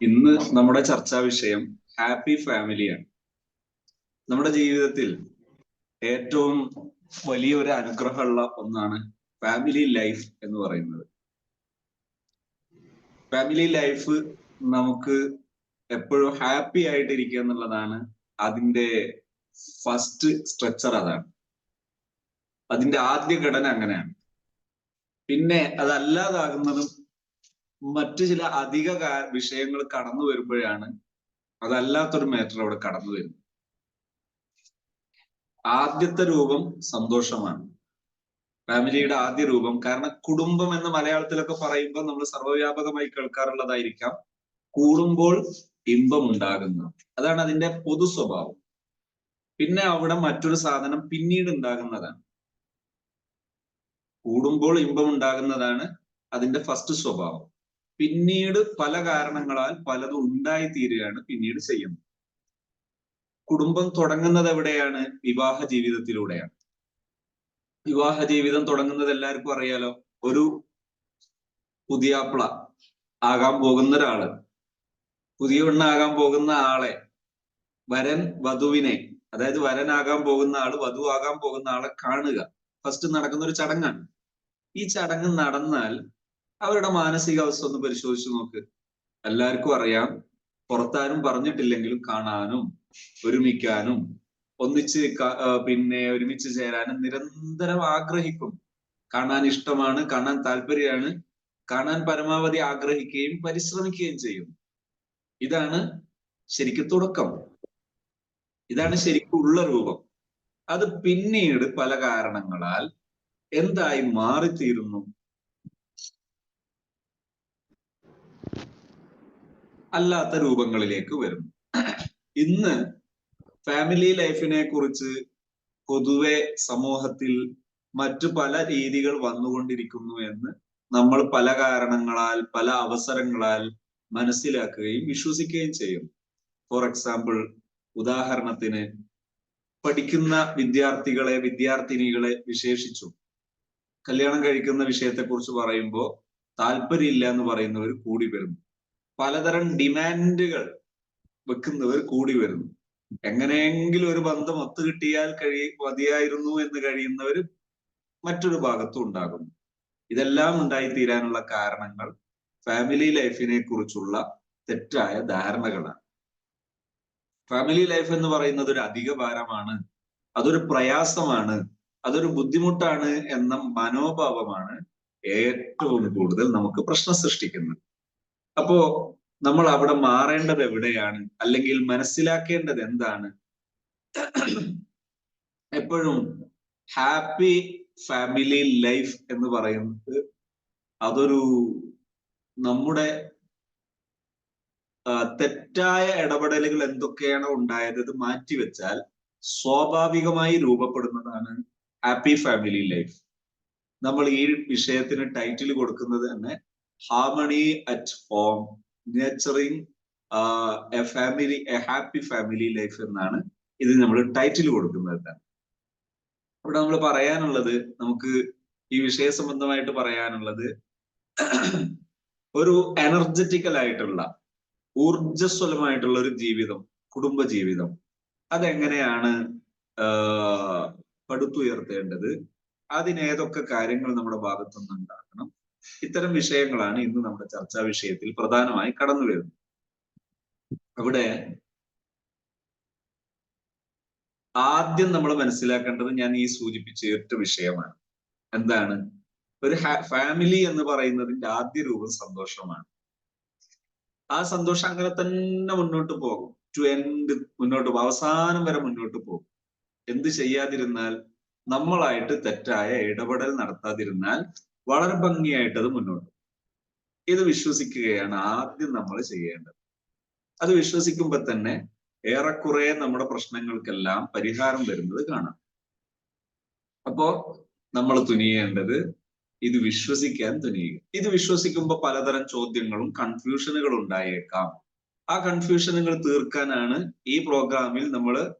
ഇന്ന് നമ്മുടെ ചർച്ചാ വിഷയം ഹാപ്പി ഫാമിലിയാണ് നമ്മുടെ ജീവിതത്തിൽ ഏറ്റവും വലിയൊരു അനുഗ്രഹമുള്ള ഒന്നാണ് ഫാമിലി ലൈഫ് എന്ന് പറയുന്നത്. ഫാമിലി ലൈഫ് നമുക്ക് എപ്പോഴും ഹാപ്പി ആയിട്ടിരിക്കുക എന്നുള്ളതാണ് അതിന്റെ ഫസ്റ്റ് സ്ട്രക്ചർ അതാണ്. അതിന്റെ ആദ്യ ഘടന അങ്ങനെയാണ്. പിന്നെ അതല്ലാതാകുന്നതും മറ്റു ചില അധിക വിഷയങ്ങൾ കടന്നു വരുമ്പോഴാണ് അതല്ലാത്തൊരു മാറ്റർ അവിടെ കടന്നു വരുന്നത്. ആദ്യത്തെ രൂപം സന്തോഷമാണ്. ഫാമിലിയുടെ ആദ്യ രൂപം. കാരണം കുടുംബം എന്ന് മലയാളത്തിലൊക്കെ പറയുമ്പോൾ നമ്മൾ സർവവ്യാപകമായി കേൾക്കാറുള്ളതായിരിക്കാം. കൂടുമ്പോൾ ഇമ്പം ഉണ്ടാകുന്നു. അതാണ് അതിന്റെ പൊതു സ്വഭാവം. പിന്നെ അവിടെ മറ്റൊരു സാധനം പിന്നീട് ഉണ്ടാകുന്നതാണ്. കൂടുമ്പോൾ ഇമ്പം ഉണ്ടാകുന്നതാണ് അതിന്റെ ഫസ്റ്റ് സ്വഭാവം. പിന്നീട് പല കാരണങ്ങളാൽ പലതും ഉണ്ടായിത്തീരുകയാണ് പിന്നീട് ചെയ്യുന്നത്. കുടുംബം തുടങ്ങുന്നത് എവിടെയാണ്? വിവാഹ ജീവിതത്തിലൂടെയാണ്. വിവാഹ ജീവിതം തുടങ്ങുന്നത് എല്ലാവർക്കും അറിയാലോ. ഒരു പുതിയാപ്ല ആകാൻ പോകുന്ന ഒരാൾ. പുതിയ പെണ്ണാകാൻ പോകുന്ന ആളെ. വരൻ വധുവിനെ. അതായത് വരനാകാൻ പോകുന്ന ആൾ വധുവാകാൻ പോകുന്ന ആളെ കാണുക. ഫസ്റ്റ് നടക്കുന്ന ഒരു ചടങ്ങാണ്. ഈ ചടങ്ങ് നടന്നാൽ അവരുടെ മാനസികാവസ്ഥ ഒന്ന് പരിശോധിച്ചു നോക്ക്. എല്ലാവർക്കും അറിയാം. പുറത്താരും പറഞ്ഞിട്ടില്ലെങ്കിലും കാണാനും ഒരുമിക്കാനും ഒന്നിച്ച് പിന്നെ ഒരുമിച്ച് ചേരാനും നിരന്തരം ആഗ്രഹിക്കും. കാണാൻ ഇഷ്ടമാണ് കാണാൻ താല്പര്യമാണ് കാണാൻ പരമാവധി ആഗ്രഹിക്കുകയും പരിശ്രമിക്കുകയും ചെയ്യും. ഇതാണ് ശരിക്കും തുടക്കം. ഇതാണ് ശരിക്കും ഉള്ള രൂപം. അത് പിന്നീട് പല കാരണങ്ങളാൽ എന്തായി മാറിത്തീരുന്നു? അല്ലാത്ത രൂപങ്ങളിലേക്ക് വരുന്നു ഇന്ന് ഫാമിലി ലൈഫിനെ കുറിച്ച് പൊതുവെ സമൂഹത്തിൽ മറ്റു പല രീതികൾ വന്നുകൊണ്ടിരിക്കുന്നു എന്ന് നമ്മൾ പല കാരണങ്ങളാൽ പല അവസരങ്ങളാൽ മനസ്സിലാക്കുകയും വിശ്വസിക്കുകയും ചെയ്യും. ഫോർ എക്സാമ്പിൾ ഉദാഹരണത്തിന് പഠിക്കുന്ന വിദ്യാർത്ഥികളെ വിദ്യാർത്ഥിനികളെ വിശേഷിച്ചു. കല്യാണം കഴിക്കുന്ന വിഷയത്തെ കുറിച്ച് പറയുമ്പോൾ താല്പര്യമില്ല എന്ന് പറയുന്നവർ കൂടി വരുന്നു. പലതരം ഡിമാൻഡുകൾ വെക്കുന്നവർ കൂടി വരുന്നു. എങ്ങനെയെങ്കിലും ഒരു ബന്ധം ഒത്തു കിട്ടിയാൽ കഴി മതിയായിരുന്നു എന്ന് കഴിയുന്നവർ മറ്റൊരു ഭാഗത്തും ഉണ്ടാകുന്നു. ഇതെല്ലാം ഉണ്ടായിത്തീരാനുള്ള കാരണങ്ങൾ ഫാമിലി ലൈഫിനെ കുറിച്ചുള്ള തെറ്റായ ധാരണകളാണ്. ഫാമിലി ലൈഫ് എന്ന് പറയുന്നത് ഒരു അധിക ഭാരമാണ് അതൊരു പ്രയാസമാണ് അതൊരു ബുദ്ധിമുട്ടാണ് എന്ന മനോഭാവമാണ് ഏറ്റവും കൂടുതൽ നമുക്ക് പ്രശ്നം സൃഷ്ടിക്കുന്നത്. അപ്പോ നമ്മൾ അവിടെ മാറേണ്ടത് എവിടെയാണ്? അല്ലെങ്കിൽ മനസ്സിലാക്കേണ്ടത് എന്താണ്? എപ്പോഴും ഹാപ്പി ഫാമിലി ലൈഫ് എന്ന് പറയുന്നത് അതൊരു നമ്മുടെ തെറ്റായ ഇടപെടലുകൾ എന്തൊക്കെയാണോ ഉണ്ടായത് അത് മാറ്റിവെച്ചാൽ സ്വാഭാവികമായി രൂപപ്പെടുന്നതാണ് ഹാപ്പി ഫാമിലി ലൈഫ്. നമ്മൾ ഈ വിഷയത്തിന് ടൈറ്റിൽ കൊടുക്കുന്നത് തന്നെ harmony at home nurturing a family a happy family life എന്നാണ് ഇത് നമ്മൾ ടൈറ്റിൽ കൊടുക്കുന്നത്. ഇവിടെ നമ്മൾ പറയാനുള്ളത് നമുക്ക് ഈ വിഷയ സംബന്ധമായിട്ട് പറയാനുള്ളത് ഒരു എനർജറ്റിക്കൽ ആയിട്ടുള്ള ഊർജസ്വലമായിട്ടുള്ള ഒരു ജീവിതം കുടുംബ ജീവിതം. അതെങ്ങനെയാണ് പടുത്തുയർത്തേണ്ടത്? അതിനേതൊക്കെ കാര്യങ്ങൾ നമ്മുടെ ഭാഗത്തുനിന്നുണ്ട്? ഇത്തരം വിഷയങ്ങളാണ് ഇന്ന് നമ്മുടെ ചർച്ചാ വിഷയത്തിൽ പ്രധാനമായി കടന്നു വരുന്നത്. അവിടെ ആദ്യം നമ്മൾ മനസ്സിലാക്കേണ്ടത് ഞാൻ ഈ സൂചിപ്പിച്ച ഒറ്റ വിഷയമാണ്. എന്താണ്? ഒരു ഫാമിലി എന്ന് പറയുന്നതിന്റെ ആദ്യ രൂപം സന്തോഷമാണ്. ആ സന്തോഷം അങ്ങനെ തന്നെ മുന്നോട്ട് പോകും. ടു എൻഡ് മുന്നോട്ട് പോകും. അവസാനം വരെ മുന്നോട്ട് പോകും. എന്ത് ചെയ്യാതിരുന്നാൽ നമ്മളായിട്ട് തെറ്റായ ഇടപെടൽ നടത്താതിരുന്നാൽ വളരെ ഭംഗിയായിട്ട് അത് മുന്നോട്ട് ഇത് വിശ്വസിക്കുകയാണ് ആദ്യം നമ്മൾ ചെയ്യേണ്ടത്. അത് വിശ്വസിക്കുമ്പോൾ തന്നെ ഏറെക്കുറെ നമ്മുടെ പ്രശ്നങ്ങൾക്കെല്ലാം പരിഹാരം വരുന്നത് കാണാം. അപ്പോ നമ്മൾ തുനിയേണ്ടത് ഇത് വിശ്വസിക്കാൻ തുനിയുക. ഇത് വിശ്വസിക്കുമ്പോൾ പലതരം ചോദ്യങ്ങളും കൺഫ്യൂഷനുകളും ഉണ്ടായേക്കാം. ആ കൺഫ്യൂഷനുകൾ തീർക്കാനാണ് ഈ പ്രോഗ്രാമിൽ നമ്മൾ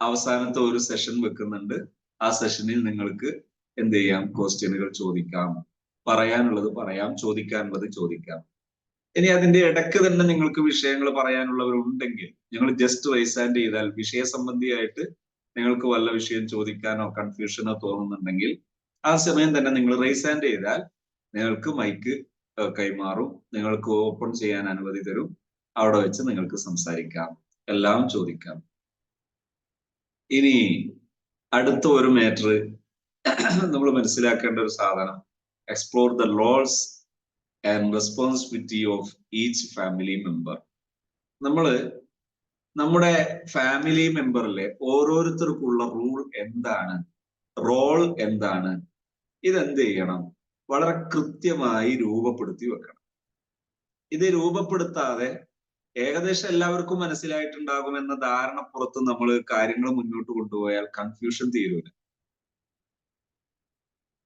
അവസാനത്തെ ഒരു സെഷൻ വെക്കുന്നുണ്ട്. ആ സെഷനിൽ നിങ്ങൾക്ക് എന്ത് ചെയ്യാം? ക്വസ്റ്റ്യനുകൾ ചോദിക്കാം. പറയാനുള്ളത് പറയാം. ചോദിക്കാനുള്ളത് ചോദിക്കാം. ഇനി അതിന്റെ ഇടയ്ക്ക് തന്നെ നിങ്ങൾക്ക് വിഷയങ്ങൾ പറയാനുള്ളവരുണ്ടെങ്കിൽ ഞങ്ങൾ ജസ്റ്റ് റൈസ് ഹാൻഡ് ചെയ്താൽ വിഷയ സംബന്ധിയായിട്ട് നിങ്ങൾക്ക് വല്ല വിഷയം ചോദിക്കാനോ കൺഫ്യൂഷനോ തോന്നുന്നുണ്ടെങ്കിൽ ആ സമയം തന്നെ നിങ്ങൾ റൈസ് ചെയ്താൽ നിങ്ങൾക്ക് മൈക്ക് കൈമാറും. നിങ്ങൾക്ക് ഓപ്പൺ ചെയ്യാൻ അനുമതി തരും. അവിടെ വെച്ച് നിങ്ങൾക്ക് സംസാരിക്കാം. എല്ലാം ചോദിക്കാം. ഇനി അടുത്ത ഒരു മാറ്റർ നമ്മൾ മനസ്സിലാക്കേണ്ട ഒരു സാധനം. Explore the roles and responsibility of each family member നമ്മൾ നമ്മുടെ ഫാമിലി മെമ്പറിലെ ഓരോരുത്തർക്കുള്ള റൂൾ എന്താണ്? റോൾ എന്താണ്? ഇതെന്ത് ചെയ്യണം? വളരെ കൃത്യമായി രൂപപ്പെടുത്തി വെക്കണം. ഇത് രൂപപ്പെടുത്താതെ ഏകദേശം എല്ലാവർക്കും മനസ്സിലായിട്ടുണ്ടാകും എന്ന ധാരണപ്പുറത്ത് നമ്മൾ കാര്യങ്ങൾ മുന്നോട്ട് കൊണ്ടുപോയാൽ കൺഫ്യൂഷൻ തീരൂല.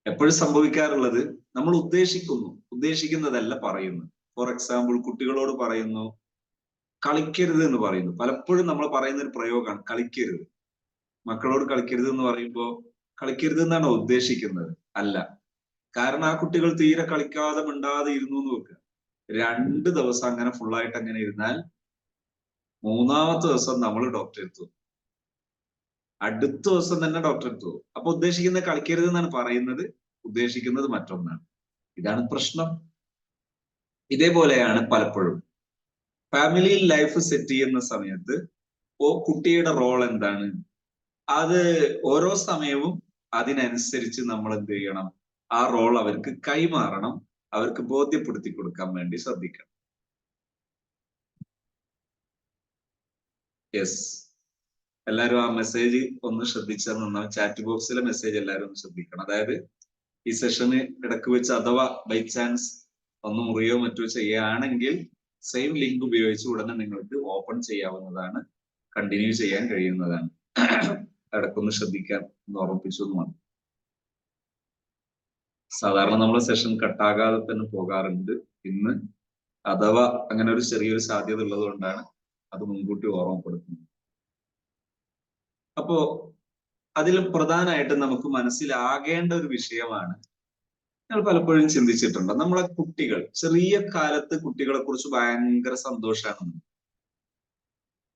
എപ്പോഴും സംഭവിക്കാറുള്ളത് നമ്മൾ ഉദ്ദേശിക്കുന്നു ഉദ്ദേശിക്കുന്നതല്ല പറയുന്നു. ഫോർ എക്സാമ്പിൾ കുട്ടികളോട് പറയുന്നു കളിക്കരുത് എന്ന് പറയുന്നു. പലപ്പോഴും നമ്മൾ പറയുന്ന ഒരു പ്രയോഗമാണ് കളിക്കരുത്. മക്കളോട് കളിക്കരുത് എന്ന് പറയുമ്പോൾ കളിക്കരുത് എന്നാണ് ഉദ്ദേശിക്കുന്നത്. അല്ല. കാരണം ആ കുട്ടികൾ തീരെ കളിക്കാതെ മിണ്ടാതെ ഇരുന്നു എന്ന് വെക്കുക. രണ്ട് ദിവസം അങ്ങനെ ഫുള്ളായിട്ട് അങ്ങനെ ഇരുന്നാൽ മൂന്നാമത്തെ ദിവസം നമ്മൾ ഡോക്ടറെ എത്തും. അടുത്ത ദിവസം തന്നെ ഡോക്ടറെ എത്തും അപ്പൊ ഉദ്ദേശിക്കുന്നത് കളിക്കരുത് എന്നാണ് പറയുന്നത്. ഉദ്ദേശിക്കുന്നത് മറ്റൊന്നാണ്. ഇതാണ് പ്രശ്നം. ഇതേപോലെയാണ് പലപ്പോഴും. ഫാമിലി ലൈഫ് സെറ്റ് ചെയ്യുന്ന സമയത്ത് ഓ കുട്ടിയുടെ റോൾ എന്താണ്? അത് ഓരോ സമയവും അതിനനുസരിച്ച് നമ്മൾ എന്ത് ചെയ്യണം? ആ റോൾ അവർക്ക് കൈമാറണം. അവർക്ക് ബോധ്യപ്പെടുത്തി കൊടുക്കാൻ വേണ്ടി ശ്രദ്ധിക്കണം. യെസ് എല്ലാവരും ആ മെസ്സേജ് ഒന്ന് ശ്രദ്ധിച്ചാൽ നന്നാവും ചാറ്റ് ബോക്സിലെ മെസ്സേജ് എല്ലാവരും ഒന്ന് ശ്രദ്ധിക്കണം. അതായത് ഈ സെഷന് ഇടയ്ക്ക് വെച്ച് അഥവാ ബൈ ചാൻസ് ഒന്ന് മുറിയോ മറ്റോ ചെയ്യുകയാണെങ്കിൽ സെയിം ലിങ്ക് ഉപയോഗിച്ച് ഉടനെ നിങ്ങൾക്ക് ഓപ്പൺ ചെയ്യാവുന്നതാണ് കണ്ടിന്യൂ ചെയ്യാൻ കഴിയുന്നതാണ്. ഇടക്കൊന്ന് ശ്രദ്ധിക്കാൻ ഒന്ന് ഓർമ്മിപ്പിച്ചു എന്ന് മാത്രം. സാധാരണ നമ്മൾ സെഷൻ കട്ടാകാതെ തന്നെ പോകാറുണ്ട്. ഇന്ന് അഥവാ അങ്ങനെ ഒരു ചെറിയൊരു സാധ്യത ഉള്ളത് കൊണ്ടാണ് അത് മുൻകൂട്ടി ഓർമ്മപ്പെടുത്തുന്നത്. അപ്പോ അതിൽ പ്രധാനമായിട്ട് നമുക്ക് മനസ്സിലാകേണ്ട ഒരു വിഷയമാണ് ഞങ്ങൾ പലപ്പോഴും ചിന്തിച്ചിട്ടുണ്ട്. നമ്മളെ കുട്ടികൾ ചെറിയ കാലത്ത് കുട്ടികളെ കുറിച്ച് ഭയങ്കര സന്തോഷമാണ്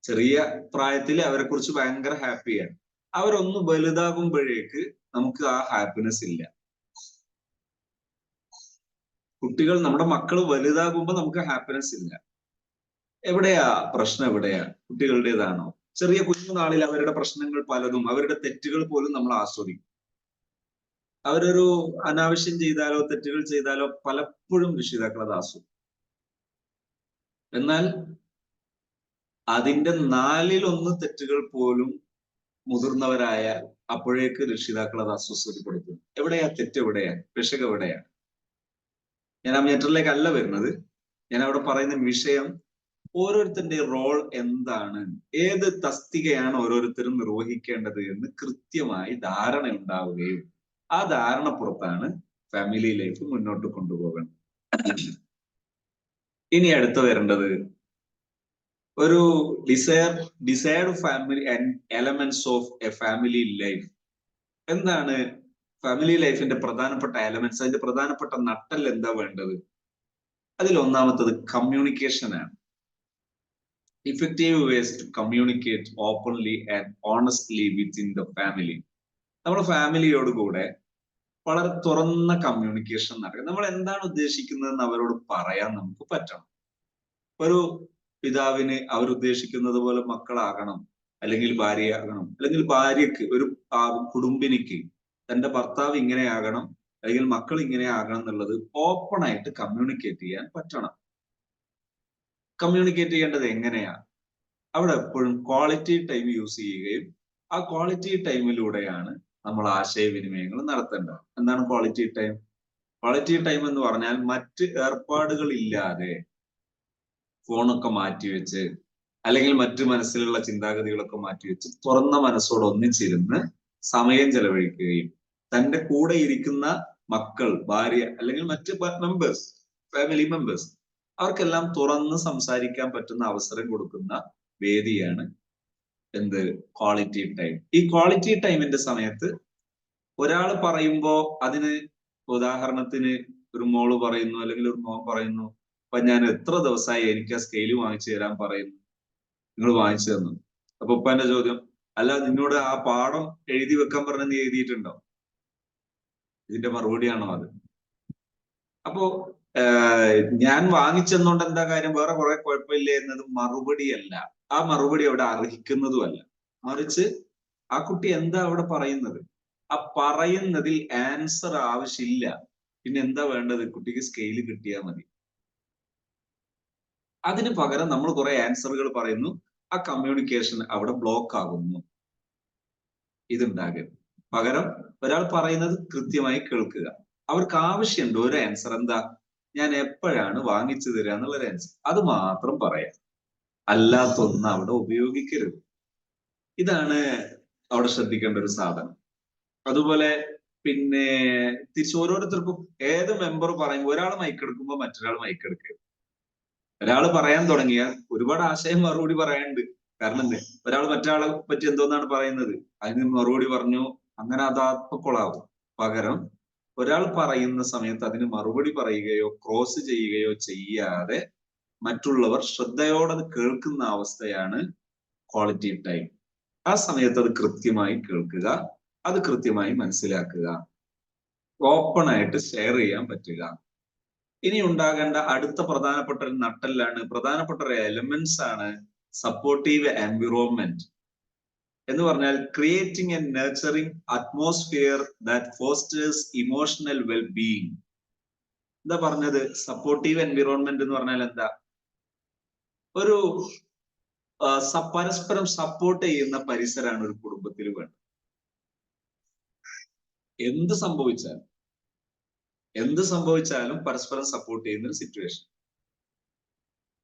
ചെറിയ പ്രായത്തിൽ അവരെ കുറിച്ച് ഭയങ്കര ഹാപ്പിയാണ് അവരൊന്ന് വലുതാകുമ്പോഴേക്ക് നമുക്ക് ആ ഹാപ്പിനെസ് ഇല്ല. കുട്ടികൾ നമ്മുടെ മക്കൾ വലുതാകുമ്പോൾ നമുക്ക് ഹാപ്പിനെസ് ഇല്ല. എവിടെയാ? പ്രശ്നം എവിടെയാ? കുട്ടികളുടേതാണോ? ചെറിയ കുഞ്ഞു നാളിൽ അവരുടെ പ്രശ്നങ്ങൾ പലതും അവരുടെ തെറ്റുകൾ പോലും നമ്മൾ ആസ്വദിക്കും. അവരൊരു അനാവശ്യം ചെയ്താലോ തെറ്റുകൾ ചെയ്താലോ പലപ്പോഴും രക്ഷിതാക്കൾ അത് ആസ്വദിക്കും. എന്നാൽ അതിന്റെ നാലിലൊന്ന് തെറ്റുകൾ പോലും മുതിർന്നവരായ അപ്പോഴേക്ക് രക്ഷിതാക്കൾ അത് അസ്വസ്ഥപ്പെടുത്തും എവിടെയാ? തെറ്റ് എവിടെയാ? പിശക് എവിടെയാണ് ഞാൻ ആ മീറ്ററിലേക്ക് അല്ല വരുന്നത്. ഞാൻ അവിടെ പറയുന്ന വിഷയം ഓരോരുത്തരുടെ റോൾ എന്താണ്? ഏത് തസ്തികയാണ് ഓരോരുത്തരും നിർവഹിക്കേണ്ടത് എന്ന് കൃത്യമായി ധാരണ ഉണ്ടാവുകയും ആ ധാരണ പുറത്താണ് ഫാമിലി ലൈഫ് മുന്നോട്ട് കൊണ്ടുപോകേണ്ടത് ഇനി അടുത്ത് വരേണ്ടത് ഒരു desire desired family elements of a family life എന്താണ് ഫാമിലി ലൈഫിന്റെ പ്രധാനപ്പെട്ട എലമെന്റ്സ് അതിന്റെ പ്രധാനപ്പെട്ട നട്ടൽ എന്താ വേണ്ടത്? അതിൽ ഒന്നാമത്തത് കമ്മ്യൂണിക്കേഷൻ ആണ്. Effective ways to communicate openly and honestly within the family നമ്മുടെ ഫാമിലിയോട് കൂടെ വളരെ തുറന്ന കമ്മ്യൂണിക്കേഷൻ നടക്കുക നമ്മൾ എന്താണ് ഉദ്ദേശിക്കുന്നതെന്ന് അവരോട് പറയാൻ നമുക്ക് പറ്റണം. ഒരു പിതാവിന് അവരുദ്ദേശിക്കുന്നത് പോലെ മക്കളാകണം അല്ലെങ്കിൽ ഭാര്യയാകണം അല്ലെങ്കിൽ ഭാര്യക്ക് ഒരു കുടുംബിനിക്ക് തന്റെ ഭർത്താവ് ഇങ്ങനെയാകണം അല്ലെങ്കിൽ മക്കൾ ഇങ്ങനെ ആകണം എന്നുള്ളത് ഓപ്പൺ ആയിട്ട് കമ്മ്യൂണിക്കേറ്റ് ചെയ്യാൻ പറ്റണം. കമ്മ്യൂണിക്കേറ്റ് ചെയ്യേണ്ടത് എങ്ങനെയാണ്? അവിടെ എപ്പോഴും ക്വാളിറ്റി ടൈം യൂസ് ചെയ്യുകയും ആ ക്വാളിറ്റി ടൈമിലൂടെയാണ് നമ്മൾ ആശയവിനിമയങ്ങൾ നടത്തേണ്ടത്. എന്താണ് ക്വാളിറ്റി ടൈം ക്വാളിറ്റി ടൈം എന്ന് പറഞ്ഞാൽ മറ്റ് ഏർപ്പാടുകൾ ഇല്ലാതെ ഫോണൊക്കെ മാറ്റിവെച്ച് അല്ലെങ്കിൽ മറ്റു മനസ്സിലുള്ള ചിന്താഗതികളൊക്കെ മാറ്റിവെച്ച് തുറന്ന മനസ്സോട് ഒന്നിച്ചിരുന്ന് സമയം ചെലവഴിക്കുകയും തന്റെ കൂടെ ഇരിക്കുന്ന മക്കൾ ഭാര്യ അല്ലെങ്കിൽ മറ്റ് മെമ്പേഴ്സ് ഫാമിലി മെമ്പേഴ്സ് അവർക്കെല്ലാം തുറന്ന് സംസാരിക്കാൻ പറ്റുന്ന അവസരം കൊടുക്കുന്ന വേദിയാണ് എന്ത് ക്വാളിറ്റി ടൈം ഈ ക്വാളിറ്റി ടൈമിന്റെ സമയത്ത് ഒരാൾ പറയുമ്പോ അതിന് ഉദാഹരണത്തിന് ഒരു മോൾ പറയുന്നു അല്ലെങ്കിൽ ഒരു മോൻ പറയുന്നു അപ്പൊ ഞാൻ എത്ര ദിവസമായി എനിക്ക് ആ സ്കെയിൽ വാങ്ങിച്ചു തരാൻ പറയുന്നു? നിങ്ങൾ വാങ്ങിച്ചു തന്നു. അപ്പൊ ഉപ്പാന്റെ ചോദ്യം അല്ല നിന്നോട് ആ പാഠം എഴുതി വെക്കാൻ പറഞ്ഞ നീ എഴുതിയിട്ടുണ്ടോ? ഇതിന്റെ മറുപടിയാണോ അത്? അപ്പോ ഞാൻ വാങ്ങിച്ചെന്നുകൊണ്ട് എന്താ കാര്യം? വേറെ കുറെ കുഴപ്പമില്ല എന്നത് മറുപടിയല്ല. ആ മറുപടി അവിടെ അർഹിക്കുന്നതുമല്ല മറിച്ച് ആ കുട്ടി എന്താ അവിടെ പറയുന്നത്? ആ പറയുന്നതിൽ ആൻസർ ആവശ്യമില്ല. പിന്നെ എന്താ വേണ്ടത്? കുട്ടിക്ക് സ്കെയിൽ കിട്ടിയാൽ മതി. അതിന് പകരം നമ്മൾ കുറെ ആൻസറുകൾ പറയുന്നു. ആ കമ്മ്യൂണിക്കേഷൻ അവിടെ ബ്ലോക്ക് ആകുന്നു. ഇതുണ്ടാകരുത്. പകരം ഒരാൾ പറയുന്നത് കൃത്യമായി കേൾക്കുക. അവർക്ക് ആവശ്യമുണ്ട്. ഒരു ആൻസർ എന്താ? ഞാൻ എപ്പോഴാണ് വാങ്ങിച്ചു തരിക എന്നുള്ളൊരു ആൻസർ അത് മാത്രം പറയാം. അല്ലാത്തൊന്നും അവിടെ ഉപയോഗിക്കരുത്. ഇതാണ് അവിടെ ശ്രദ്ധിക്കേണ്ട ഒരു സാധനം. അതുപോലെ പിന്നെ തിരിച്ച് ഓരോരുത്തർക്കും ഏത് മെമ്പർ പറയുമ്പോൾ ഒരാൾ മൈക്കെടുക്കുമ്പോൾ മറ്റൊരാൾ മൈക്കെടുക്കുക ഒരാൾ പറയാൻ തുടങ്ങിയാൽ ഒരുപാട് ആശയം മറുപടി പറയാനുണ്ട്. കാരണം എന്തേ? ഒരാൾ മറ്റൊരാളെ പറ്റി എന്തോന്നാണ് പറയുന്നത്? അതിന് മറുപടി പറഞ്ഞു അങ്ങനെ അതാത്മക്കൊളാവും പകരം ഒരാൾ പറയുന്ന സമയത്ത് അതിന് മറുപടി പറയുകയോ ക്രോസ് ചെയ്യുകയോ ചെയ്യാതെ മറ്റുള്ളവർ ശ്രദ്ധയോടെ അത് കേൾക്കുന്ന അവസ്ഥയാണ് ക്വാളിറ്റി ടൈം ആ സമയത്ത് അത് കൃത്യമായി കേൾക്കുക അത് കൃത്യമായി മനസ്സിലാക്കുക ഓപ്പൺ ആയിട്ട് ഷെയർ ചെയ്യാൻ പറ്റുക. ഇനി ഉണ്ടാകേണ്ട അടുത്ത പ്രധാനപ്പെട്ട ഒരു നട്ടല്ലാണ്. പ്രധാനപ്പെട്ട ഒരു എലമെന്റ്സ് ആണ് സപ്പോർട്ടീവ് എൻവിറോൺമെന്റ് എന്ന് പറഞ്ഞാൽ creating and nurturing atmosphere that fosters emotional well being എന്താ പറഞ്ഞത്? സപ്പോർട്ടീവ് എൻവിറോൺമെന്റ് എന്ന് പറഞ്ഞാൽ എന്താ? ഒരു പരസ്പരം സപ്പോർട്ട് ചെയ്യുന്ന പരിസരമാണ് ഒരു കുടുംബത്തിൽ വേണ്ടത്. എന്ത് സംഭവിച്ചാലും എന്ത് സംഭവിച്ചാലും പരസ്പരം സപ്പോർട്ട് ചെയ്യുന്ന ഒരു സിറ്റുവേഷൻ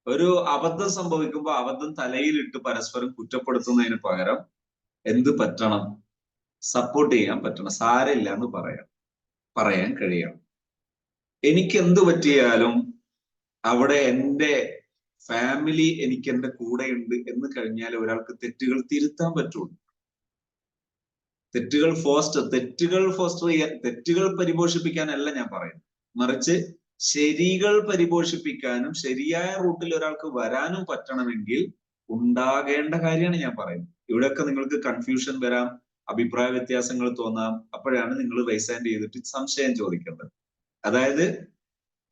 ഒരു അബദ്ധം സംഭവിക്കുമ്പോൾ അബദ്ധം തലയിലിട്ട് പരസ്പരം കുറ്റപ്പെടുത്തുന്നതിന് പകരം എന്ത് പറ്റണം? സപ്പോർട്ട് ചെയ്യാൻ പറ്റണം. സാരമില്ല എന്ന് പറയാം. പറയാൻ കഴിയണം. എനിക്ക് എന്ത് പറ്റിയാലും അവിടെ എന്റെ ഫാമിലി എനിക്ക് എന്റെ കൂടെയുണ്ട് എന്ന് കഴിഞ്ഞാൽ ഒരാൾക്ക് തെറ്റുകൾ തിരുത്താൻ പറ്റുള്ളൂ. തെറ്റുകൾ ഫോസ്റ്റർ തെറ്റുകൾ ഫോസ്റ്റർ ചെയ്യാൻ തെറ്റുകൾ പരിപോഷിപ്പിക്കാനല്ല ഞാൻ പറയുന്നത്. മറിച്ച് ശരികൾ പരിപോഷിപ്പിക്കാനും ശരിയായ റൂട്ടിൽ ഒരാൾക്ക് വരാനും പറ്റണമെങ്കിൽ ഉണ്ടാകേണ്ട കാര്യമാണ് ഞാൻ പറയുന്നത്. ഇവിടെയൊക്കെ നിങ്ങൾക്ക് കൺഫ്യൂഷൻ വരാം അഭിപ്രായ വ്യത്യാസങ്ങൾ തോന്നാം. അപ്പോഴാണ് നിങ്ങൾ റൈസ് ചെയ്തിട്ട് സംശയം ചോദിക്കേണ്ടത്. അതായത്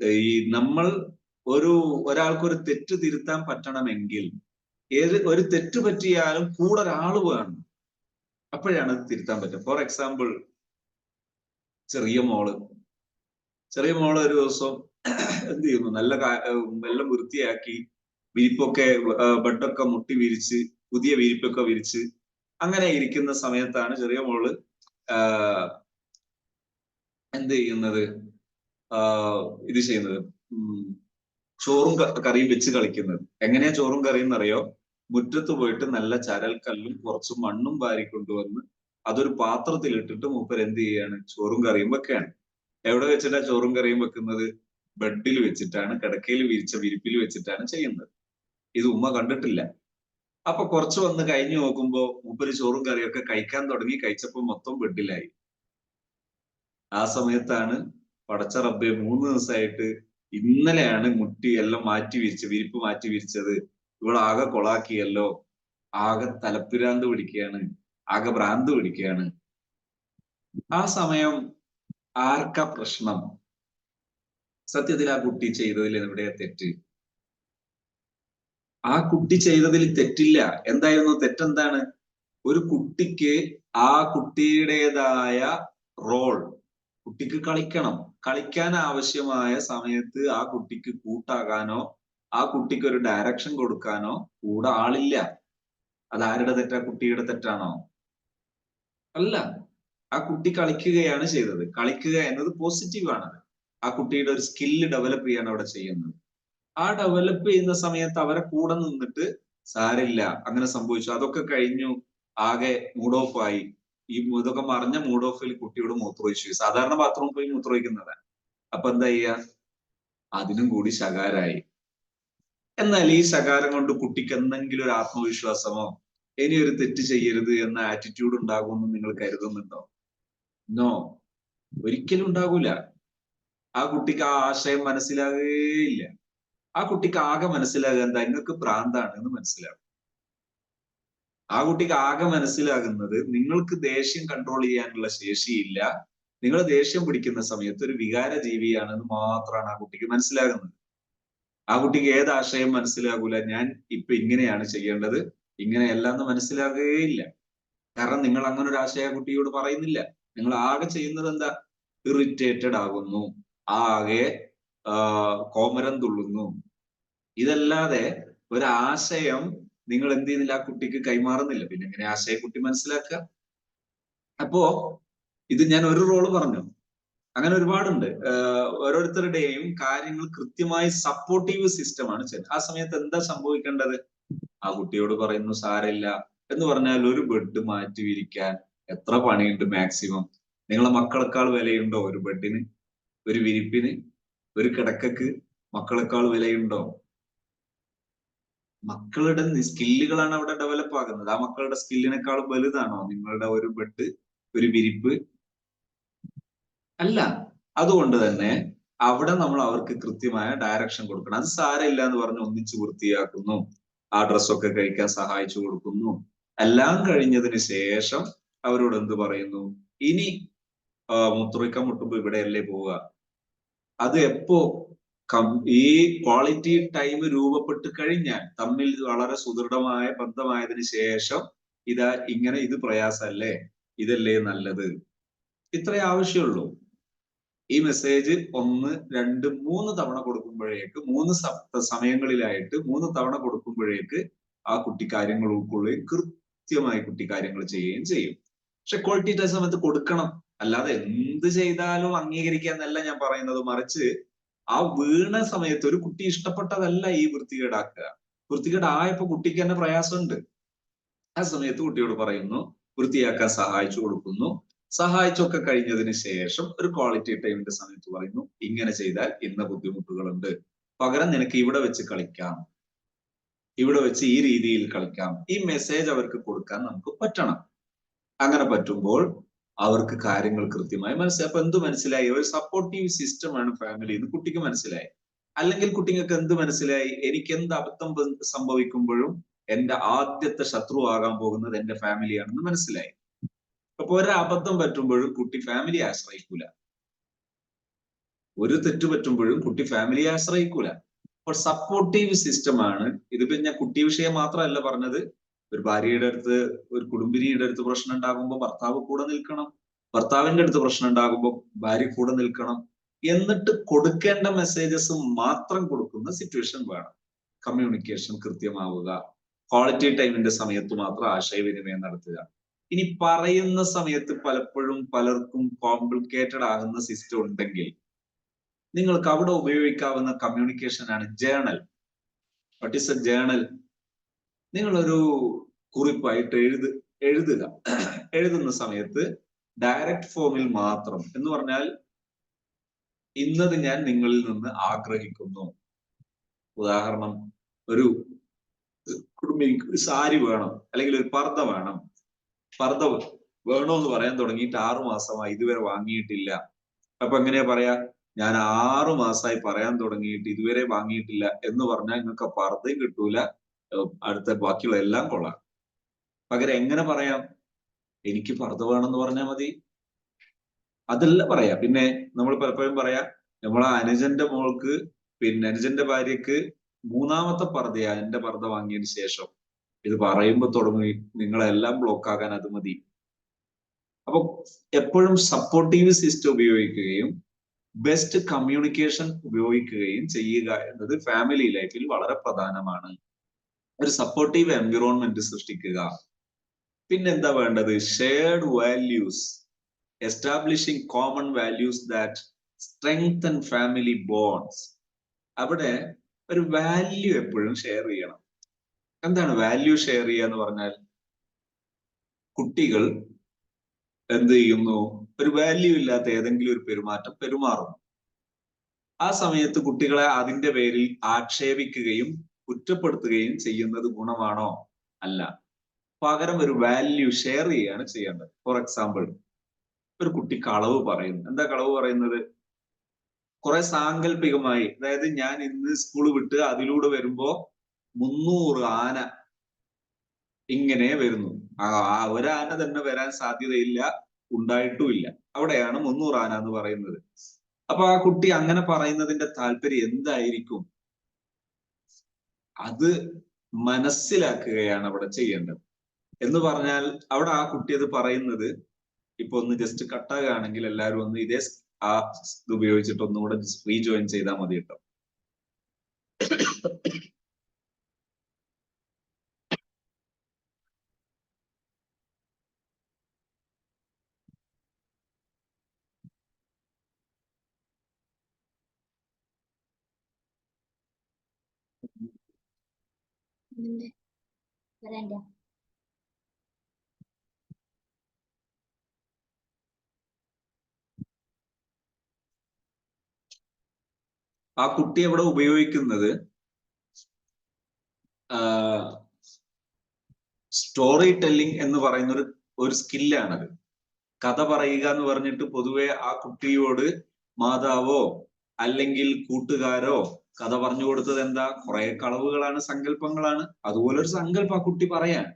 ഈ നമ്മൾ ഒരു ഒരാൾക്കൊരു തെറ്റ് തിരുത്താൻ പറ്റണമെങ്കിൽ ഏത് ഒരു തെറ്റ് പറ്റിയാലും കൂടെ ഒരാൾ വേണം. അപ്പോഴാണ് അത് തിരുത്താൻ പറ്റുക. ഫോർ എക്സാമ്പിൾ ചെറിയ മോൾ. ചെറിയ മോൾ ഒരു ദിവസം എന്ത് ചെയ്യുന്നു? നല്ല എല്ലാം വൃത്തിയാക്കി വിരിപ്പൊക്കെ ബെഡൊക്കെ മുട്ടി വിരിച്ച് പുതിയ വിരിപ്പൊക്കെ വിരിച്ച് അങ്ങനെ ഇരിക്കുന്ന സമയത്താണ് ചെറിയ മോൾ എന്ത് ചെയ്യുന്നത്? ഇത് ചെയ്യുന്നത്. ചോറും കറിയും വെച്ച് കളിക്കുന്നത്. എങ്ങനെയാ ചോറും കറിയും എന്നറിയോ? മുറ്റത്ത് പോയിട്ട് നല്ല ചരൽക്കല്ലും കുറച്ച് മണ്ണും വാരി കൊണ്ടുവന്ന് അതൊരു പാത്രത്തിൽ ഇട്ടിട്ട് മൂപ്പർ എന്ത് ചെയ്യാണ്? ചോറും കറിയും വെക്കുകയാണ് എവിടെ വെച്ചിട്ടാ ചോറും കറിയും വെക്കുന്നത്? ബെഡിൽ വെച്ചിട്ടാണ് കിടക്കയിൽ വിരിച്ച വിരിപ്പിൽ വെച്ചിട്ടാണ് ചെയ്യുന്നത്. ഇത് ഉമ്മ കണ്ടിട്ടില്ല. അപ്പൊ കുറച്ച് വന്ന് കഴിഞ്ഞു നോക്കുമ്പോ മൂപ്പര് ചോറും കറിയൊക്കെ കഴിക്കാൻ തുടങ്ങി കഴിച്ചപ്പോ മൊത്തം ബെഡിലായി. ആ സമയത്താണ് പടച്ച റബ്ബെ മൂന്ന് ദിവസമായിട്ട് ഇന്നലെയാണ് മുട്ടി എല്ലാം മാറ്റി വിരിച്ച് വിരിപ്പ് മാറ്റി വിരിച്ചത്. ഇവിടെ ആകെ കൊളാക്കിയല്ലോ. ആകെ തലപ്പിരാന്ത് പിടിക്കുകയാണ്. ആകെ ഭ്രാന്ത് പിടിക്കുകയാണ്. ആ സമയം ആർക്കാ പ്രശ്നം? സത്യത്തിൽ ആ കുട്ടി ചെയ്തതിൽ എവിടെയാ തെറ്റ്? ആ കുട്ടി ചെയ്തതിൽ തെറ്റില്ല. എന്തായിരുന്നു? തെറ്റെന്താണ്? ഒരു കുട്ടിക്ക് ആ കുട്ടിയുടേതായ റോൾ കുട്ടിക്ക് കളിക്കണം. കളിക്കാൻ ആവശ്യമായ സമയത്ത് ആ കുട്ടിക്ക് കൂട്ടാകാനോ ആ കുട്ടിക്ക് ഒരു ഡയറക്ഷൻ കൊടുക്കാനോ കൂടെ ആളില്ല. അത് ആരുടെ തെറ്റാ? കുട്ടിയുടെ തെറ്റാണോ? അല്ല. ആ കുട്ടി കളിക്കുകയാണ് ചെയ്തത്. കളിക്കുക എന്നത് പോസിറ്റീവ് ആണ് ആ കുട്ടിയുടെ ഒരു സ്കില്ല് ഡെവലപ്പ് ചെയ്യാണ് അവിടെ ചെയ്യുന്നത്. ആ ഡെവലപ്പ് ചെയ്യുന്ന സമയത്ത് അവരെ കൂടെ നിന്നിട്ട് സാരില്ല അങ്ങനെ സംഭവിച്ചു. അതൊക്കെ കഴിഞ്ഞു ആകെ മൂഡ് ഓഫ് ആയി. ഈ ഇതൊക്കെ മറിഞ്ഞ മൂഡ് ഓഫിൽ കുട്ടിയോട് മൂത്രമൊഴിച്ചു. സാധാരണ ബാത്റൂം പോയി മൂത്രമൊഴിക്കുന്നതാണ് അപ്പൊ എന്താ ചെയ്യാ? അതിനും കൂടി ശകാരായി. എന്നാൽ ഈ ശകാരം കൊണ്ട് കുട്ടിക്ക് എന്തെങ്കിലും ഒരു ആത്മവിശ്വാസമോ ഇനി ഒരു തെറ്റ് ചെയ്യരുത് എന്ന ആറ്റിറ്റ്യൂഡ് ഉണ്ടാകുമെന്ന് നിങ്ങൾ കരുതുന്നുണ്ടോ? നോ ഒരിക്കലും ഉണ്ടാകൂല. ആ കുട്ടിക്ക് ആ ആശയം മനസ്സിലാകുകയില്ല ആ കുട്ടിക്ക് ആകെ മനസ്സിലാകുക നിങ്ങൾക്ക് ഭ്രാന്താണ് എന്ന് മനസ്സിലാകും ആ കുട്ടിക്ക് ആകെ മനസ്സിലാകുന്നത് നിങ്ങൾക്ക് ദേഷ്യം കൺട്രോൾ ചെയ്യാനുള്ള ശേഷിയില്ല. നിങ്ങൾ ദേഷ്യം പിടിക്കുന്ന സമയത്ത് ഒരു വികാര ജീവിയാണെന്ന് മാത്രമാണ് ആ കുട്ടിക്ക് മനസ്സിലാകുന്നത്. ആ കുട്ടിക്ക് ഏത് ആശയം മനസ്സിലാകൂല. ഞാൻ ഇപ്പൊ ഇങ്ങനെയാണ് ചെയ്യേണ്ടത്. ഇങ്ങനെയല്ല എന്ന് മനസ്സിലാകുകയില്ല. കാരണം നിങ്ങൾ അങ്ങനെ ഒരു ആശയ കുട്ടിയോട് പറയുന്നില്ല. നിങ്ങൾ ആകെ ചെയ്യുന്നത് എന്താ? ഇറിറ്റേറ്റഡ് ആകുന്നു. ആകെ കോമരം തുള്ളുന്നു. ഇതല്ലാതെ ഒരാശയം നിങ്ങൾ എന്ത് ചെയ്യുന്നില്ല ആ കുട്ടിക്ക് കൈമാറുന്നില്ല. പിന്നെ എങ്ങനെ ആശയ കുട്ടി മനസ്സിലാക്കുക? അപ്പോ ഇത് ഞാൻ ഒരു റോൾ പറഞ്ഞു. അങ്ങനെ ഒരുപാടുണ്ട്. ഓരോരുത്തരുടെയും കാര്യങ്ങൾ കൃത്യമായി സപ്പോർട്ടീവ് സിസ്റ്റം ആണ് ചെയ്യുന്നത് ആ സമയത്ത് എന്താ സംഭവിക്കേണ്ടത്? ആ കുട്ടിയോട് പറയുന്നു സാരമില്ല. എന്ന് പറഞ്ഞാൽ ഒരു ബെഡ് മാറ്റി വിരിക്കാൻ എത്ര പണിയുണ്ട് മാക്സിമം നിങ്ങളെ മക്കളെക്കാൾ വിലയുണ്ടോ ഒരു ബെഡിന് ഒരു വിരിപ്പിന്? ഒരു കിടക്കക്ക് മക്കളെക്കാൾ വിലയുണ്ടോ? മക്കളുടെ സ്കില്ലുകളാണ് അവിടെ ഡെവലപ്പ് ആകുന്നത് ആ മക്കളുടെ സ്കില്ലിനേക്കാളും വലുതാണോ നിങ്ങളുടെ ഒരു ബെഡ് ഒരു വിരിപ്പ്? അല്ല. അതുകൊണ്ട് തന്നെ അവിടെ നമ്മൾ അവർക്ക് കൃത്യമായ ഡയറക്ഷൻ കൊടുക്കണം. അത് സാരമില്ല എന്ന് പറഞ്ഞ് ഒന്നിച്ച് വൃത്തിയാക്കുന്നു. ആ ഡ്രസ്സൊക്കെ കഴിക്കാൻ സഹായിച്ചു കൊടുക്കുന്നു. എല്ലാം കഴിഞ്ഞതിന് ശേഷം അവരോട് എന്ത് പറയുന്നു? ഇനി മുത്തുറിക്ക മുട്ടുമ്പോ ഇവിടെയല്ലേ പോവുക. അത് എപ്പോ ഈ ക്വാളിറ്റി ടൈം രൂപപ്പെട്ട് കഴിഞ്ഞാൽ തമ്മിൽ വളരെ സുദൃഢമായ ബന്ധമായതിനു ശേഷം ഇതാ ഇങ്ങനെ ഇത് പ്രയാസമല്ലേ ഇതല്ലേ നല്ലത്? ഇത്രേ ആവശ്യമുള്ളൂ. ഈ മെസ്സേജ് ഒന്ന് രണ്ട് മൂന്ന് തവണ കൊടുക്കുമ്പോഴേക്ക് മൂന്ന് സമയങ്ങളിലായിട്ട് മൂന്ന് തവണ കൊടുക്കുമ്പോഴേക്ക് ആ കുട്ടി കാര്യങ്ങൾ ഉൾക്കൊള്ളുകയും കൃത്യമായി കുട്ടി കാര്യങ്ങൾ ചെയ്യുകയും ചെയ്യും. പക്ഷെ ക്വാളിറ്റി ടൈം സമയത്ത് കൊടുക്കണം. അല്ലാതെ എന്ത് ചെയ്താലും അംഗീകരിക്കാന്നല്ല ഞാൻ പറയുന്നത്. മറിച്ച് ആ വീണ സമയത്ത് ഒരു കുട്ടി ഇഷ്ടപ്പെട്ടതല്ല ഈ വൃത്തികേടാക്കുക. വൃത്തികേടായപ്പോ കുട്ടിക്ക് തന്നെ പ്രയാസമുണ്ട്. ആ സമയത്ത് കുട്ടിയോട് പറയുന്നു വൃത്തിയാക്കാൻ സഹായിച്ചു കൊടുക്കുന്നു. സഹായിച്ചൊക്കെ കഴിഞ്ഞതിന് ശേഷം ഒരു ക്വാളിറ്റി ടൈമിന്റെ സമയത്ത് പറയുന്നു ഇങ്ങനെ ചെയ്താൽ ഇന്ന ബുദ്ധിമുട്ടുകളുണ്ട്. പകരം നിനക്ക് ഇവിടെ വെച്ച് കളിക്കാം. ഇവിടെ വെച്ച് ഈ രീതിയിൽ കളിക്കാം. ഈ മെസ്സേജ് അവർക്ക് കൊടുക്കാൻ നമുക്ക് പറ്റണം. അങ്ങനെ പറ്റുമ്പോൾ അവർക്ക് കാര്യങ്ങൾ കൃത്യമായി മനസ്സിലായി. അപ്പൊ എന്ത് മനസ്സിലായി? ഒരു സപ്പോർട്ടീവ് സിസ്റ്റമാണ് ഫാമിലി എന്ന് കുട്ടിക്ക് മനസ്സിലായി. അല്ലെങ്കിൽ കുട്ടികൾക്ക് എന്ത് മനസ്സിലായി? എനിക്ക് എന്ത് അബദ്ധം സംഭവിക്കുമ്പോഴും എന്റെ ആദ്യത്തെ ശത്രു ആകാൻ പോകുന്നത് എന്റെ ഫാമിലിയാണെന്ന് മനസ്സിലായി. അപ്പൊ ഒരു അബദ്ധം പറ്റുമ്പോഴും കുട്ടി ഫാമിലി ആശ്രയിക്കൂല. ഒരു തെറ്റ് പറ്റുമ്പോഴും കുട്ടി ഫാമിലിയെ ആശ്രയിക്കൂല. അപ്പോൾ സപ്പോർട്ടീവ് സിസ്റ്റമാണ് ഇതിപ്പോ ഞാൻ കുട്ടി വിഷയം മാത്രമല്ല പറഞ്ഞത്. ഒരു ഭാര്യയുടെ അടുത്ത് ഒരു കുടുംബിനിയുടെ അടുത്ത് പ്രശ്നം ഉണ്ടാകുമ്പോൾ ഭർത്താവ് കൂടെ നിൽക്കണം ഭർത്താവിന്റെ അടുത്ത് പ്രശ്നം ഉണ്ടാകുമ്പോൾ ഭാര്യ കൂടെ നിൽക്കണം എന്നിട്ട് കൊടുക്കേണ്ട മെസ്സേജസ് മാത്രം കൊടുക്കുന്ന സിറ്റുവേഷൻ വേണം. കമ്മ്യൂണിക്കേഷൻ കൃത്യമാവുക. ക്വാളിറ്റി ടൈമിന്റെ സമയത്ത് മാത്രം ആശയവിനിമയം നടത്തുക. ഇനി പറയുന്ന സമയത്ത് പലപ്പോഴും പലർക്കും കോംപ്ലിക്കേറ്റഡ് ആകുന്ന സിസ്റ്റം ഉണ്ടെങ്കിൽ നിങ്ങൾക്ക് അവിടെ ഉപയോഗിക്കാവുന്ന കമ്മ്യൂണിക്കേഷൻ ആണ് journal what is a journal നിങ്ങളൊരു കുറിപ്പായിട്ട് എഴുത് എഴുതുക. എഴുതുന്ന സമയത്ത് ഡയറക്റ്റ് ഫോമിൽ മാത്രം എന്ന് പറഞ്ഞാൽ ഇന്നത് ഞാൻ നിങ്ങളിൽ നിന്ന് ആഗ്രഹിക്കുന്നു. ഉദാഹരണം ഒരു ഒരു സാരി വേണം അല്ലെങ്കിൽ ഒരു പർദ്ദ വേണം. പർദ്ദ വേണോ എന്ന് പറയാൻ തുടങ്ങിയിട്ട് ആറു മാസമായി ഇതുവരെ വാങ്ങിയിട്ടില്ല. അപ്പൊ എങ്ങനെയാ പറയാ? ഞാൻ ആറു മാസമായി പറയാൻ തുടങ്ങിയിട്ട് ഇതുവരെ വാങ്ങിയിട്ടില്ല എന്ന് പറഞ്ഞാൽ നിങ്ങൾക്ക് പർദ്ദയും കിട്ടൂല. അടുത്ത ബാക്കിയുള്ള എല്ലാം കൊള്ളാം. പകരം എങ്ങനെ പറയാം? എനിക്ക് ഭർത്ത വേണമെന്ന് പറഞ്ഞാൽ മതി. അതല്ല പറയാം. പിന്നെ നമ്മൾ പലപ്പോഴും പറയാ നമ്മളെ അനുജന്റെ മോൾക്ക് പിന്നെ അനുജന്റെ ഭാര്യക്ക് മൂന്നാമത്തെ പർദ്ദയാ എന്റെ പർദ്ദ വാങ്ങിയതിന് ശേഷം. ഇത് പറയുമ്പോൾ തുടങ്ങി നിങ്ങളെല്ലാം ബ്ലോക്ക് ആകാൻ അത് മതി. അപ്പൊ എപ്പോഴും സപ്പോർട്ടീവ് സിസ്റ്റം ഉപയോഗിക്കുകയും ബെസ്റ്റ് കമ്മ്യൂണിക്കേഷൻ ഉപയോഗിക്കുകയും ചെയ്യുക എന്നത് ഫാമിലി ലൈഫിൽ വളരെ പ്രധാനമാണ്. ഒരു സപ്പോർട്ടീവ് എൻവിറോൺമെന്റ് സൃഷ്ടിക്കുക. പിന്നെന്താ വേണ്ടത്? Shared values establishing common values that strength and family bonds അവിടെ ഒരു വാല്യൂ എപ്പോഴും ഷെയർ ചെയ്യണം. എന്താണ് വാല്യൂ ഷെയർ ചെയ്യുക എന്ന് പറഞ്ഞാൽ? കുട്ടികൾ എന്ത് ചെയ്യുന്നു? ഒരു വാല്യൂ ഇല്ലാത്ത ഏതെങ്കിലും ഒരു പെരുമാറ്റം പെരുമാറുന്നു. ആ സമയത്ത് കുട്ടികളെ അതിന്റെ പേരിൽ ആക്ഷേപിക്കുകയും കുറ്റപ്പെടുത്തുകയും ചെയ്യുന്നത് ഗുണമാണോ? അല്ല. പകരം ഒരു വാല്യൂ ഷെയർ ചെയ്യുകയാണ് ചെയ്യേണ്ടത്. ഫോർ എക്സാമ്പിൾ ഒരു കുട്ടി കളവ് പറയുന്നു. എന്താ കളവ് പറയുന്നത്? കുറെ സാങ്കല്പികമായി അതായത് ഞാൻ ഇന്ന് സ്കൂൾ വിട്ട് അതിലൂടെ വരുമ്പോ മുന്നൂറ് ആന ഇങ്ങനെ വരുന്നു. ആ ഒരാന തന്നെ വരാൻ സാധ്യതയില്ല ഉണ്ടായിട്ടുമില്ല. അവിടെയാണ് മുന്നൂറ് ആന എന്ന് പറയുന്നത്. അപ്പൊ ആ കുട്ടി അങ്ങനെ പറയുന്നതിന്റെ താല്പര്യം എന്തായിരിക്കും? അത് മനസ്സിലാക്കുകയാണ് അവിടെ ചെയ്യേണ്ടത്. എന്ന് പറഞ്ഞാൽ അവിടെ ആ കുട്ടി അത് പറയുന്നത് ഇപ്പൊ ഒന്ന് ജസ്റ്റ് കട്ടാകുകയാണെങ്കിൽ എല്ലാവരും ഒന്ന് ഇതേ ആ ഇത് ഉപയോഗിച്ചിട്ട് ഒന്നുകൂടെ റീജോയിൻ ചെയ്താൽ മതി കേട്ടോ. ആ കുട്ടി അവിടെ ഉപയോഗിക്കുന്നത്? സ്റ്റോറി ടെല്ലിംഗ് എന്ന് പറയുന്ന ഒരു ഒരു സ്കില്ലാണത് കഥ പറയുക എന്ന് പറഞ്ഞിട്ട് പൊതുവെ ആ കുട്ടിയോട് മാതാവോ അല്ലെങ്കിൽ കൂട്ടുകാരോ കഥ പറഞ്ഞു കൊടുത്തത് എന്താ? കുറെ കളവുകളാണ് സങ്കല്പങ്ങളാണ്. അതുപോലെ ഒരു സങ്കല്പ കുട്ടി പറയാൻ.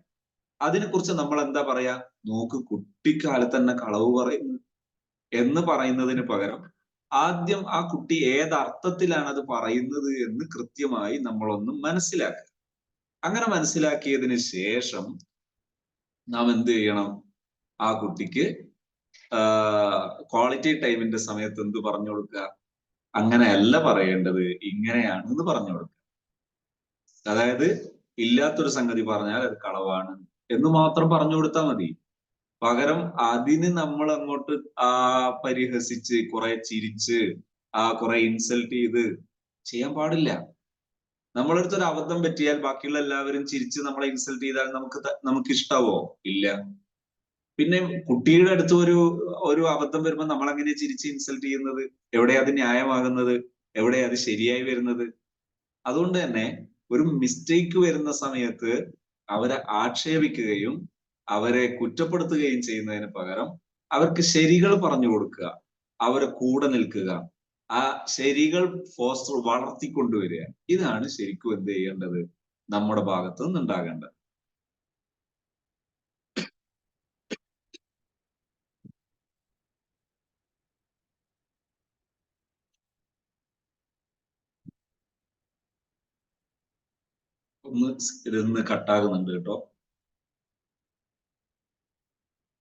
അതിനെക്കുറിച്ച് നമ്മൾ എന്താ പറയാ? നോക്ക് കുട്ടിക്കാലത്ത് തന്നെ കളവ് പറയുന്നു എന്ന് പറയുന്നതിന് പകരം ആദ്യം ആ കുട്ടി ഏത് അർത്ഥത്തിലാണ് അത് പറയുന്നത് എന്ന് കൃത്യമായി നമ്മളൊന്ന് മനസ്സിലാക്കുക. അങ്ങനെ മനസ്സിലാക്കിയതിന് ശേഷം നാം എന്ത് ചെയ്യണം? ആ കുട്ടിക്ക് ക്വാളിറ്റി ടൈമിന്റെ സമയത്ത് എന്ത് പറഞ്ഞു കൊടുക്കുക? അങ്ങനെയല്ല പറയേണ്ടത് ഇങ്ങനെയാണ് എന്ന് പറഞ്ഞു കൊടുക്കുക. അതായത് ഇല്ലാത്തൊരു സംഗതി പറഞ്ഞാൽ അത് കളവാണ് എന്ന് മാത്രം പറഞ്ഞു കൊടുത്താൽ മതി. പകരം അതിന് നമ്മൾ അങ്ങോട്ട് ആ പരിഹസിച്ച് കുറെ ചിരിച്ച് ആ കുറെ ഇൻസൾട്ട് ചെയ്ത് ചെയ്യാൻ പാടില്ല. നമ്മളടുത്ത് ഒരു അബദ്ധം പറ്റിയാൽ ബാക്കിയുള്ള എല്ലാവരും ചിരിച്ച് നമ്മളെ ഇൻസൾട്ട് ചെയ്താൽ നമുക്ക് നമുക്ക് ഇഷ്ടാവോ ഇല്ല. പിന്നെ കുട്ടിയുടെ അടുത്ത് ഒരു ഒരു അബദ്ധം വരുമ്പോൾ നമ്മൾ അങ്ങനെ ചിരിച്ച് ഇൻസൾട്ട് ചെയ്യുന്നത്? എവിടെ അത് ന്യായമാകുന്നത്? എവിടെ അത് ശരിയായി വരുന്നത്? അതുകൊണ്ട് തന്നെ ഒരു മിസ്റ്റേക്ക് വരുന്ന സമയത്ത് അവരെ ആക്ഷേപിക്കുകയും അവരെ കുറ്റപ്പെടുത്തുകയും ചെയ്യുന്നതിന് പകരം അവർക്ക് ശരികൾ പറഞ്ഞു കൊടുക്കുക. അവരെ കൂടെ നിൽക്കുക. ആ ശരികൾ ഫോസ്റ്റർ വളർത്തിക്കൊണ്ടുവരിക. ഇതാണ് ശരിക്കും എന്ത് ചെയ്യേണ്ടത്? നമ്മുടെ ഭാഗത്തുനിന്ന് നിന്നുണ്ടാകേണ്ടത്. ഒന്ന് ഇരുന്ന് കട്ടാകുന്നുണ്ട് കേട്ടോ.